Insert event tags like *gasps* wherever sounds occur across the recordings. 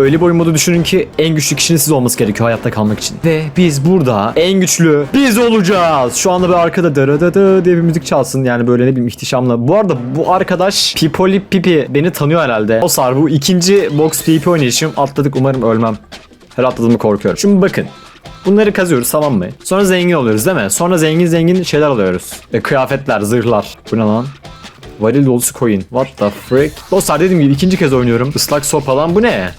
Öyle bir oyun modu düşünün ki en güçlü kişinin siz olması gerekiyor hayatta kalmak için. Ve biz burada en güçlü biz olacağız. Şu anda bir arkada dırıdıdı diye bir müzik çalsın yani böyle ne bileyim ihtişamla. Bu arada bu arkadaş Pipoli Pipi beni tanıyor herhalde. O sar bu ikinci box PP oynayışım. Atladık umarım ölmem. Her atladığımı korkuyorum. Şimdi bakın. Bunları kazıyoruz tamam mı? Sonra zengin oluyoruz değil mi? Sonra zengin zengin şeyler alıyoruz. E, kıyafetler, zırhlar. Bu ne lan? Varil dolusu coin. What the frick? Dostlar dediğim gibi ikinci kez oynuyorum. Islak sopa lan bu ne?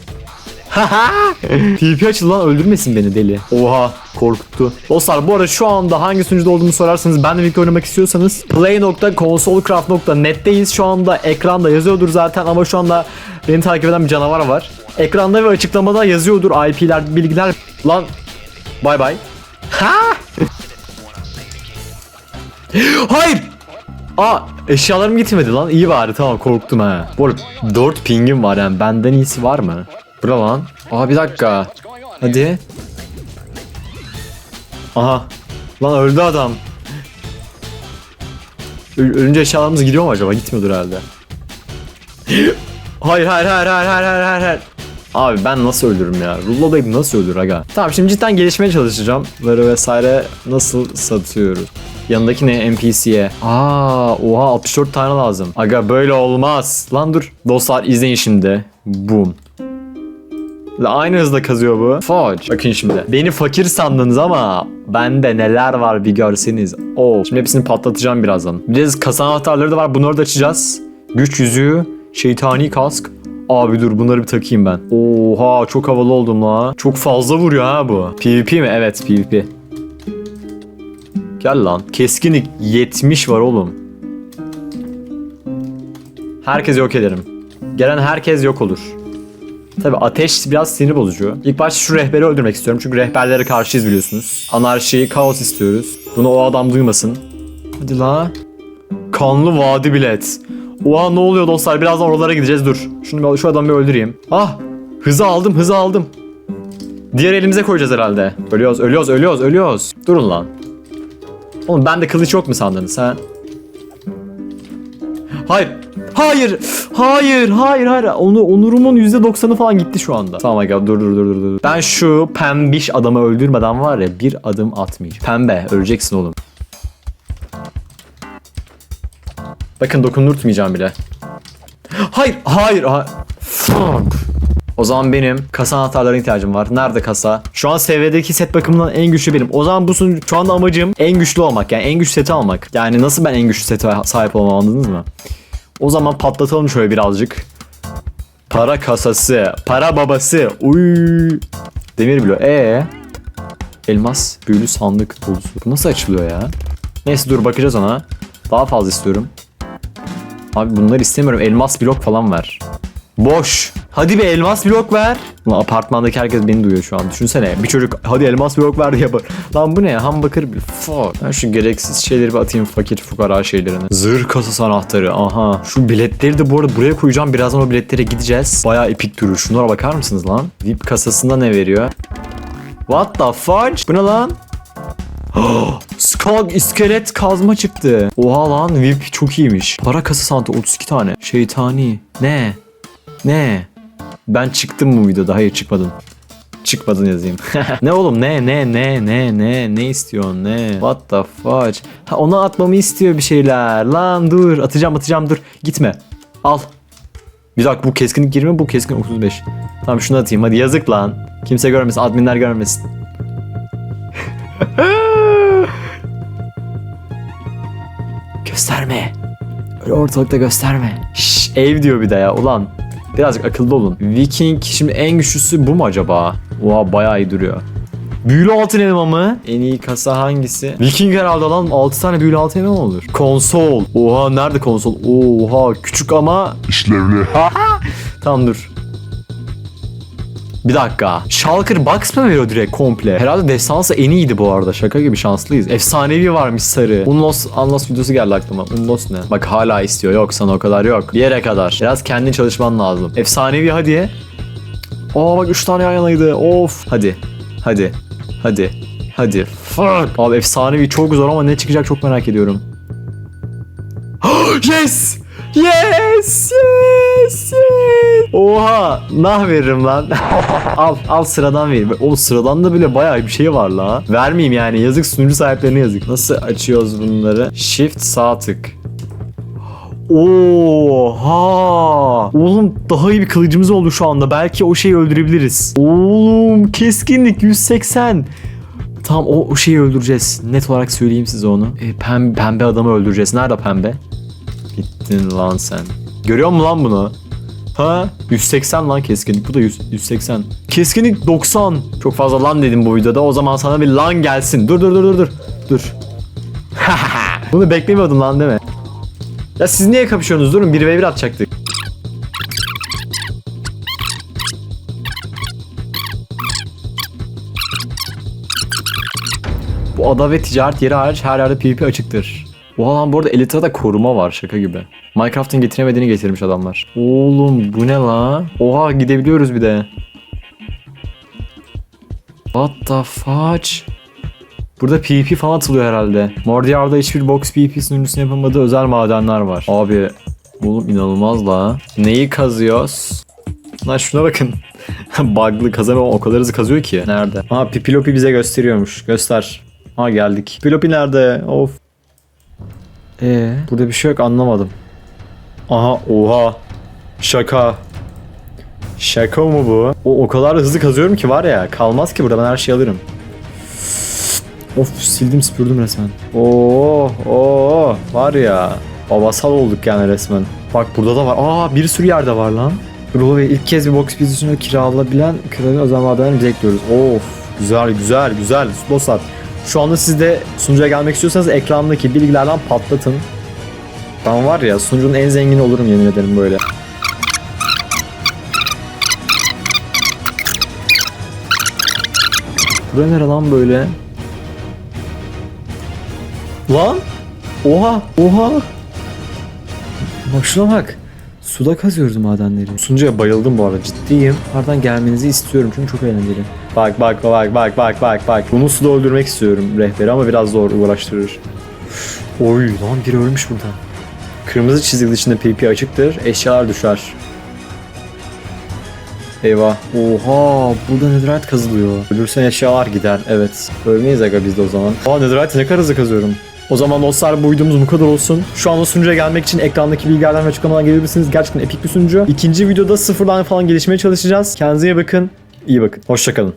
*laughs* PP açıldı lan öldürmesin beni deli. Oha korkuttu. Dostlar bu arada şu anda hangi sunucuda olduğumu sorarsanız ben de birlikte oynamak istiyorsanız play.consolecraft.net'teyiz. Şu anda ekranda yazıyordur zaten ama şu anda beni takip eden bir canavar var. Ekranda ve açıklamada yazıyordur IP'ler, bilgiler. Lan bay bay. Ha! *gasps* Hayır! Aa eşyalarım gitmedi lan. İyi bari tamam korktum ha. Bu arada 4 pingim var yani benden iyisi var mı? Bura lan. Aa bir dakika. Hadi. Aha. Lan öldü adam. Ölünce eşyalarımız gidiyor mu acaba? Gitmiyordur herhalde. hayır hayır hayır hayır hayır hayır hayır. Abi ben nasıl öldürürüm ya? Rullo Baby nasıl öldürür aga? Tamam şimdi cidden gelişmeye çalışacağım. Böyle vesaire nasıl satıyoruz? Yanındaki ne NPC'ye? Aa, oha 64 tane lazım. Aga böyle olmaz. Lan dur. Dostlar izleyin şimdi. Boom. Aynı hızda kazıyor bu. Fudge. Bakın şimdi. Beni fakir sandınız ama bende neler var bir görseniz. Oo. Şimdi hepsini patlatacağım birazdan. Biraz kasa anahtarları da var. Bunları da açacağız. Güç yüzüğü. Şeytani kask. Abi dur bunları bir takayım ben. Oha çok havalı oldum la. Çok fazla vuruyor ha bu. PvP mi? Evet PvP. Gel lan. Keskinlik 70 var oğlum. Herkes yok ederim. Gelen herkes yok olur. Tabi ateş biraz sinir bozucu. İlk başta şu rehberi öldürmek istiyorum çünkü rehberlere karşıyız biliyorsunuz. Anarşi, kaos istiyoruz. Bunu o adam duymasın. Hadi la. Kanlı vadi bilet. Oha ne oluyor dostlar birazdan oralara gideceğiz dur. Şunu bir, şu adamı bir öldüreyim. Ah hızı aldım hızı aldım. Diğer elimize koyacağız herhalde. Ölüyoruz ölüyoruz ölüyoruz ölüyoruz. Durun lan. Oğlum bende kılıç yok mu sandınız ha? Hayır. Hayır. Hayır. Hayır. Hayır. Onu, onurumun %90'ı falan gitti şu anda. Tamam aga dur dur dur dur. dur. Ben şu pembiş adamı öldürmeden var ya bir adım atmayacağım. Pembe öleceksin oğlum. Bakın dokundurtmayacağım bile. Hayır. Hayır. ha- Fuck. O zaman benim kasa anahtarlarına ihtiyacım var. Nerede kasa? Şu an seviyedeki set bakımından en güçlü benim. O zaman bu şu anda amacım en güçlü olmak. Yani en güçlü seti almak. Yani nasıl ben en güçlü sete sahip olmam anladınız mı? O zaman patlatalım şöyle birazcık. Para kasası, para babası. Uy. Demir bloğu. Ee. Elmas büyülü sandık dolusu. Bu nasıl açılıyor ya? Neyse dur bakacağız ona. Daha fazla istiyorum. Abi bunları istemiyorum. Elmas blok falan ver. Boş. Hadi bir elmas blok ver. Lan apartmandaki herkes beni duyuyor şu an. Düşünsene bir çocuk hadi elmas blok ver diye bağır. Lan bu ne ya? Ham bakır bir fuck. Ben şu gereksiz şeyleri bir atayım fakir fukara şeylerini. Zırh kasası anahtarı. Aha. Şu biletleri de bu arada buraya koyacağım. Birazdan o biletlere gideceğiz. Bayağı epik durur. Şunlara bakar mısınız lan? VIP kasasında ne veriyor? What the fudge? Bu ne lan? *gasps* Skog iskelet kazma çıktı. Oha lan VIP çok iyiymiş. Para kasası santı 32 tane. Şeytani. Ne? Ne? Ben çıktım bu videoda. Hayır çıkmadım. Çıkmadın yazayım. *laughs* ne oğlum ne ne ne ne ne ne istiyorsun ne? What the fudge? Ha ona atmamı istiyor bir şeyler. Lan dur atacağım atacağım dur. Gitme. Al. Bir dakika bu keskinlik 20 bu keskin 35. Tamam şunu atayım hadi yazık lan. Kimse görmesin adminler görmesin. *laughs* Gösterme. Öyle ortalıkta gösterme. Şş, ev diyor bir de ya ulan. Birazcık akıllı olun. Viking şimdi en güçlüsü bu mu acaba? Oha bayağı iyi duruyor. Büyülü altın elma mı? En iyi kasa hangisi? Viking herhalde lan 6 tane büyülü altın elma olur? Konsol. Oha nerede konsol? Oha küçük ama işlevli. Tamam dur. Bir dakika. Shulker Box mı veriyor direkt komple? Herhalde destansı en iyiydi bu arada. Şaka gibi şanslıyız. Efsanevi varmış sarı. Unlos, Unlos videosu geldi aklıma. Unlos ne? Bak hala istiyor. Yok sana o kadar yok. Bir yere kadar. Biraz kendin çalışman lazım. Efsanevi hadi. Aa bak 3 tane yan yanaydı. Of. Hadi. Hadi. Hadi. Hadi. Fuck. Abi efsanevi çok zor ama ne çıkacak çok merak ediyorum. *gasps* yes! Yes! Yes yes. Oha nah veririm lan. *laughs* al al sıradan vereyim. Oğlum sıradan da bile bayağı bir şey var la. Vermeyeyim yani yazık sunucu sahiplerine yazık. Nasıl açıyoruz bunları? Shift sağ tık. Oha! Oğlum daha iyi bir kılıcımız oldu şu anda. Belki o şeyi öldürebiliriz. Oğlum keskinlik 180. Tamam o, o şeyi öldüreceğiz. Net olarak söyleyeyim size onu. E, pem, pembe adamı öldüreceğiz. Nerede pembe? Gittin lan sen. Görüyor musun lan bunu? Ha? 180 lan keskinlik. Bu da 100, 180. Keskinlik 90. Çok fazla lan dedim bu videoda. O zaman sana bir lan gelsin. Dur dur dur dur dur. Dur. *laughs* Bunu beklemiyordun lan değil mi? Ya siz niye kapışıyorsunuz? Durun 1v1 atacaktık. Bu ada ve ticaret yeri hariç her yerde PvP açıktır. Oha lan bu arada Elytra'da koruma var şaka gibi. Minecraft'ın getiremediğini getirmiş adamlar. Oğlum bu ne la? Oha gidebiliyoruz bir de. What the fudge? Burada PvP falan atılıyor herhalde. Mordiyar'da hiçbir box PvP sunucusunu yapamadığı özel madenler var. Abi oğlum inanılmaz la. Neyi kazıyoruz? Lan şuna bakın. *laughs* Bug'lı kazamam o kadar hızlı kazıyor ki. Nerede? Aa Pipilopi bize gösteriyormuş. Göster. Ha geldik. Pipilopi nerede? Of. Ee, burada bir şey yok anlamadım. Aha oha. Şaka. Şaka mı bu? O, o kadar hızlı kazıyorum ki var ya kalmaz ki burada ben her şeyi alırım. Of sildim süpürdüm resmen. Oo, oo var ya. Babasal olduk yani resmen. Bak burada da var. Aa bir sürü yerde var lan. Ruhu ve ilk kez bir box pozisyonu kiralayabilen kralın özel madenlerini biz ekliyoruz. Of güzel güzel güzel. Dostlar şu anda siz de sunucuya gelmek istiyorsanız ekrandaki bilgilerden patlatın. Ben var ya sunucunun en zengini olurum yemin ederim böyle. Buraya nere lan böyle? Lan! Oha! Oha! Bak şuna bak. Suda kazıyoruz madenleri. Sunucuya bayıldım bu arada ciddiyim. Ardından gelmenizi istiyorum çünkü çok eğlenceli. Bak bak bak bak bak bak bak. Bunu suda öldürmek istiyorum rehberi ama biraz zor uğraştırır. Oy lan biri ölmüş burada. Kırmızı çizgi dışında PP açıktır. Eşyalar düşer. Eyvah. Oha burada netherite kazılıyor. Ölürsen eşyalar gider. Evet. Ölmeyiz aga biz de o zaman. Aa netherite ne kadar hızlı kazıyorum. O zaman dostlar bu videomuz bu kadar olsun. Şu anda sunucuya gelmek için ekrandaki bilgilerden ve açıklamadan gelebilirsiniz. Gerçekten epik bir sunucu. İkinci videoda sıfırdan falan gelişmeye çalışacağız. Kendinize iyi bakın. İyi bakın. Hoşçakalın.